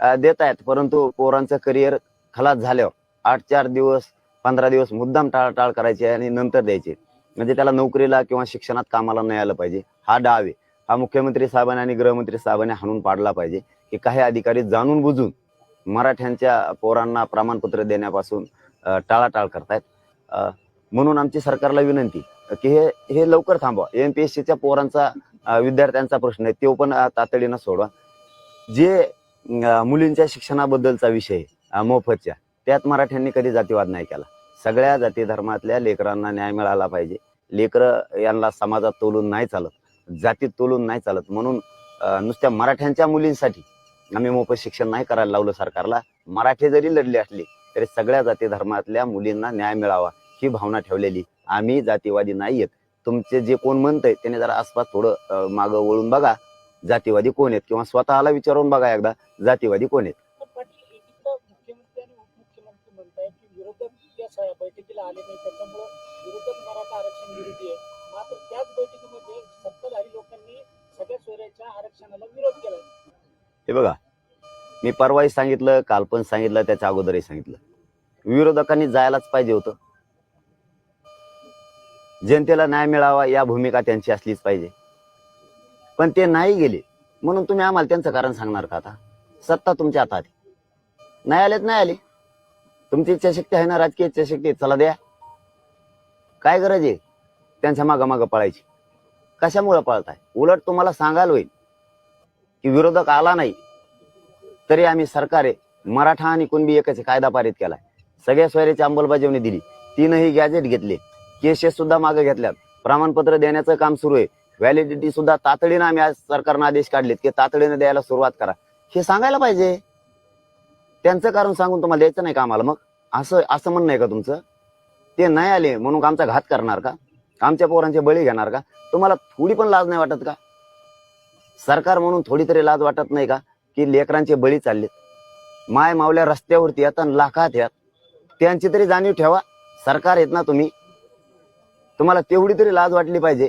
देत आहेत. परंतु पोरांचं करिअर खलास झाल्यावर आठ चार दिवस पंधरा दिवस मुद्दाम टाळाटाळ करायचे आणि नंतर द्यायचे. म्हणजे त्याला नोकरीला किंवा शिक्षणात कामाला नाही आलं पाहिजे. हा डाव आहे. हा मुख्यमंत्री साहेबांनी आणि गृहमंत्री साहेबांनी हाणून पाडला पाहिजे. की काही अधिकारी जाणून बुजून मराठ्यांच्या पोरांना प्रमाणपत्र देण्यापासून टाळाटाळ करतायत. म्हणून आमची सरकारला विनंती की हे हे लवकर थांबवा. एम पी एस सीच्या पोरांचा विद्यार्थ्यांचा प्रश्न आहे. तो पण तातडीनं सोडवा. जे मुलींच्या शिक्षणाबद्दलचा विषय मोफतच्या. त्यात मराठ्यांनी कधी जातीवाद नाही केला. सगळ्या जाती धर्मातल्या लेकरांना न्याय मिळाला पाहिजे. लेकरं यांना समाजात तोलून नाही चालत जातीत तोलून नाही चालत. म्हणून नुसत्या मराठ्यांच्या मुलींसाठी आम्ही मोफत शिक्षण नाही करायला लावलं सरकारला. मराठी जरी लढली असली तरी सगळ्या जाती धर्मातल्या मुलींना न्याय मिळावा ही भावना ठेवलेली. आम्ही जातीवादी नाही आहेत तुमचे जे कोण म्हणतंय त्याने जरा आसपास थोडं मागं वळून बघा. जातीवादी कोण आहेत? किंवा स्वतःला विचारून बघा एकदा जातीवादी कोण आहेत? हे बघा मी परवाही सांगितलं काल पण सांगितलं त्याच्या अगोदरही सांगितलं. विरोधकांनी जायलाच पाहिजे होतं. जनतेला न्याय मिळावा या भूमिका त्यांची असलीच पाहिजे. पण ते नाही गेले. म्हणून तुम्ही आम्हाला त्यांचं कारण सांगणार का आता? सत्ता तुमच्या हातात नाही आलेत नाही आले. तुमची इच्छाशक्ती आहे ना राजकीय इच्छाशक्ती चला द्या. काय गरज आहे? त्यांच्या मागं मागं पळायची. कशामुळे पळताय? उलट तुम्हाला सांगायला होईल की विरोधक आला नाही. तरी आम्ही सरकारे मराठा आणि कुणबी एकच कायदा पारित केलाय. सगळ्या सोयऱ्याची अंमलबजावणी दिली. तीनही गॅजेट घेतले. केसेस सुद्धा मागे घेतल्यात. प्रमाणपत्र देण्याचं काम सुरू आहे. व्हॅलिडिटी सुद्धा तातडीनं आम्ही आज सरकारनं आदेश काढलेत की तातडीनं द्यायला सुरुवात करा. हे सांगायला पाहिजे. त्यांचं कारण सांगून तुम्हाला द्यायचं नाही का आम्हाला मग? असं असं म्हणणं आहे का तुमचं? ते नाही आले म्हणून आमचा घात करणार का? आमच्या पोरांचे बळी घेणार का? तुम्हाला थोडी पण लाज नाही वाटत का? सरकार म्हणून थोडी तरी लाज वाटत नाही का? की लेकरांचे बळी चाललेत. माय मावल्या रस्त्यावरती येतात आणि लाखात यात त्यांची तरी जाणीव ठेवा. सरकार येत ना तुम्ही. तुम्हाला तेवढी तरी लाज वाटली पाहिजे.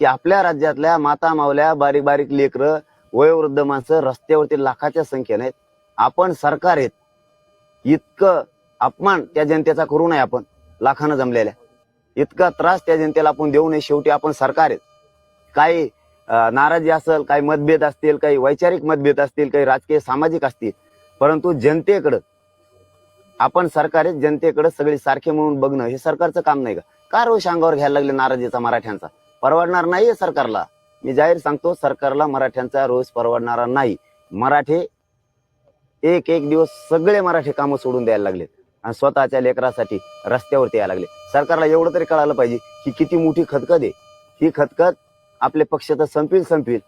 की आपल्या राज्यातल्या माता मावल्या बारीक बारीक लेकरं वयोवृद्ध माणसं रस्त्यावरती लाखाच्या संख्येने आहेत. आपण सरकार आहेत. इतकं अपमान त्या जनतेचा करू नये आपण. लाखानं जमलेल्या. इतका त्रास त्या जनतेला आपण देऊ नये. शेवटी आपण सरकार आहेत. काही नाराजी असेल काही मतभेद असतील काही वैचारिक मतभेद असतील काही राजकीय सामाजिक असतील. परंतु जनतेकडं आपण सरकार आहेत. जनतेकडे सगळे सारखे म्हणून बघणं हे सरकारचं काम नाही का? का रोष अंगावर घ्यायला लागले नाराजीचा मराठ्यांचा? परवडणार नाहीये सरकारला. मी जाहीर सांगतो सरकारला मराठ्यांचा रोज परवडणारा नाही. मराठे एक एक दिवस सगळे मराठी कामं सोडून द्यायला लागलेत. आणि स्वतःच्या लेकरासाठी रस्त्यावरती यायला लागले सरकारला एवढं तरी कळालं पाहिजे की किती मोठी खतखत आहे. ही खतखत आपले पक्ष तर संपील संपील.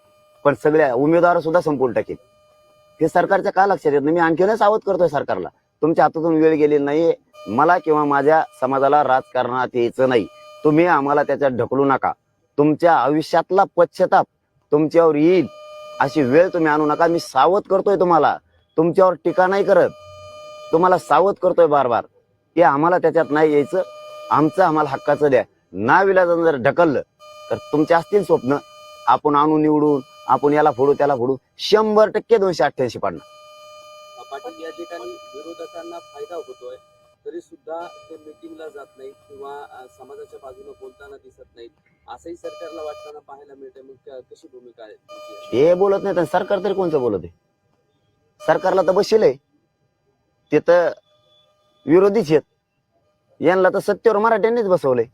पण सगळ्या उमेदवार सुद्धा संपून टाकेल. हे सरकारच्या का लक्षात येत नाही? मी आणखीनच सावध करतोय सरकारला. तुमच्या हातातून वेळ गेलेली नाहीये. मला किंवा माझ्या समाजाला राजकारणात यायचं नाही. तुम्ही आम्हाला त्याच्यात ढकलू नका. तुमच्या आयुष्यातला पश्चाताप तुमच्यावर येईल. अशी वेळ तुम्ही आणू नका. मी सावध करतोय तुम्हाला. तुमच्यावर टीका नाही करत. तुम्हाला सावध करतोय बार बार ते आम्हाला त्याच्यात नाही यायचं. आमचं आम्हाला हक्काचं द्या. ना जर ढकललं तर तुमचे असतील स्वप्न. आपण आणू निवडून आपण याला फोडू त्याला फोडू. शंभर टक्के दोनशे अठ्ठ्याऐंशी पाडणार. विरोधकांना फायदा होतोय. तरी सुद्धा ते मिटिंगला जात नाहीत किंवा समाजाच्या बाजूने बोलताना दिसत नाहीत. असंही सरकारला वाटताना पाहायला मिळते मग त्या- कशी भूमिका आहे हे बोलत नाही सरकार तरी कोणचं बोलत आहे? सरकारला तर बसेल आहे. ते तर विरोधीच आहेत. यांना तर सत्तेवर मराठ्यांनीच बसवलंय.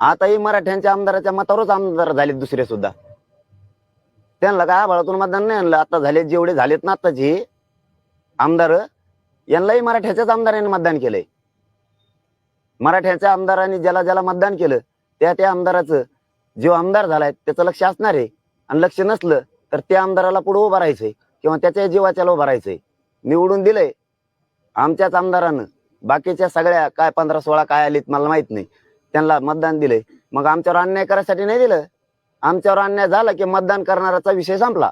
आताही मराठ्यांच्या आमदाराच्या मतावरच आमदार झालेत दुसरे सुद्धा. त्यांना काय आभाळातून मतदान नाही आणलं? आता झाले जेवढे झालेत ना आताचे आमदार यांनाही मराठ्याच्याच आमदारांनी मतदान केलंय. मराठ्याच्या आमदारांनी ज्याला ज्याला मतदान केलं त्या त्या आमदाराचं जो आमदार झालाय त्याचं लक्ष असणार आहे. आणि लक्ष नसलं तर त्या आमदाराला पुढे उभं राहायचंय किंवा त्याच्या जीवाच्याला उभं राहायचंय. निवडून दिलंय. आमच्याच आमदारानं बाकीच्या सगळ्या काय पंधरा सोळा काय आलीत मला माहीत नाही. त्यांना मतदान दिलंय. मग आमच्यावर अन्याय करायसाठी नाही दिलं? आमच्यावर अन्याय झाला की मतदान करणाराचा विषय संपला.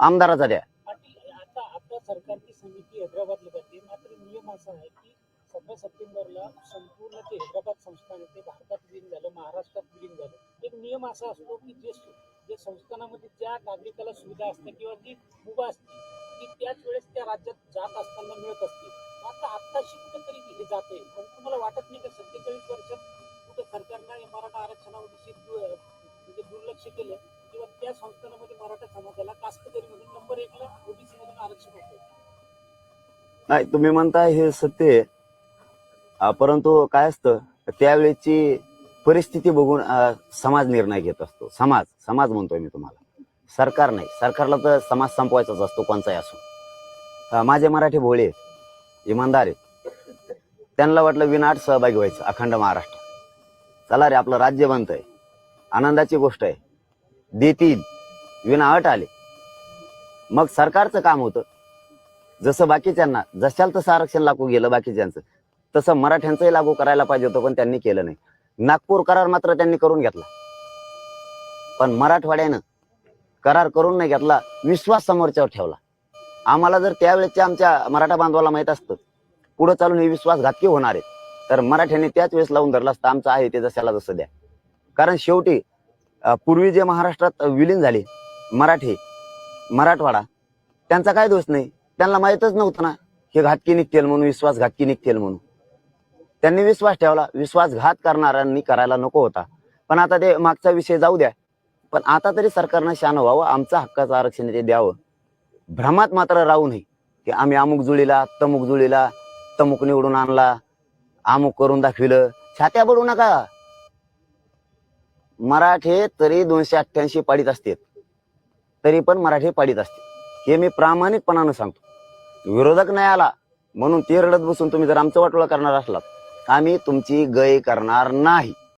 आमदाराचा द्या. सरकारची समिती हैदराबादला जाते मात्र नियम असा आहे की सतरा सप्टेंबरला संपूर्ण ते हैदराबाद संस्थान आहे ते भारतात विलीन झालं महाराष्ट्रात विलीन झालं. एक नियम असा असतो की जे जे संस्थानामध्ये ज्या नागरिकाला सुविधा असते किंवा जी मुभा असते ती त्याच वेळेस त्या राज्यात जात असताना मिळत असते. मात्र आत्ताशी कुठेतरी हे जाते पण तुम्हाला वाटत नाही का सत्तेचाळीस वर्षात कुठे सरकारनं या मराठा आरक्षणाविषयी म्हणजे दुर्लक्ष केलं? किंवा त्या संस्थानामध्ये मराठा समाजाला कास्तकरी म्हणून नंबर एकला नाही तुम्ही म्हणता हे सत्य आहे. परंतु काय असतं त्यावेळेची परिस्थिती बघून समाज निर्णय घेत असतो. समाज समाज म्हणतोय मी तुम्हाला. सरकार नाही. सरकारला तर समाज संपवायचाच असतो कोणचाही असो. माझे मराठी भोळे आहेत, इमानदार आहेत. त्यांना वाटलं विनाट सहभागी व्हायचं अखंड महाराष्ट्र. चला रे आपलं राज्य बनतंय. आनंदाची गोष्ट आहे. देतील. विनाअट आले. मग सरकारचं काम होतं. जसं बाकीच्यांना जशाल तसं आरक्षण लागू गेलं बाकीच्यांचं. तसं मराठ्यांचंही लागू करायला पाहिजे होतं पण त्यांनी केलं नाही. नागपूर करार मात्र त्यांनी करून घेतला. पण मराठवाड्यानं करार करून नाही घेतला विश्वास समोरच्यावर ठेवला. आम्हाला जर त्यावेळेच्या आमच्या मराठा बांधवाला माहीत असतं पुढे चालून हे विश्वासघातकी होणार आहे तर मराठ्यांनी त्याच वेळेस लावून धरला असतं आमचं आहे ते जशाला जसं द्या. कारण शेवटी पूर्वी जे महाराष्ट्रात विलीन झाले मराठी मराठवाडा. त्यांचा काय दोष नाही. त्यांना माहीतच नव्हतं ना. हे घातकी निघतील म्हणून विश्वास घातकी निघतील म्हणून. त्यांनी विश्वास ठेवला. विश्वासघात करणाऱ्यांनी करायला नको होता. पण आता ते मागचा विषय जाऊ द्या. पण आता तरी सरकारनं शान व्हावं. आमचा हक्काचं आरक्षण ते द्यावं. भ्रमात मात्र राहू नये. की आम्ही अमुक जुळीला तमुक जुळीला तमुक निवडून आणला अमुक करून दाखविलं. छात्या पडू नका. मराठे तरी दोनशे अठ्ठ्याऐंशी पाडीत असते तरी पण मराठी पाडीत असते. हे मी प्रामाणिकपणानं सांगतो. विरोधक नाही आला म्हणून ते रडत बसून तुम्ही जर आमचं वाटोळा करणार असलात आम्ही तुमची गय करणार नाही.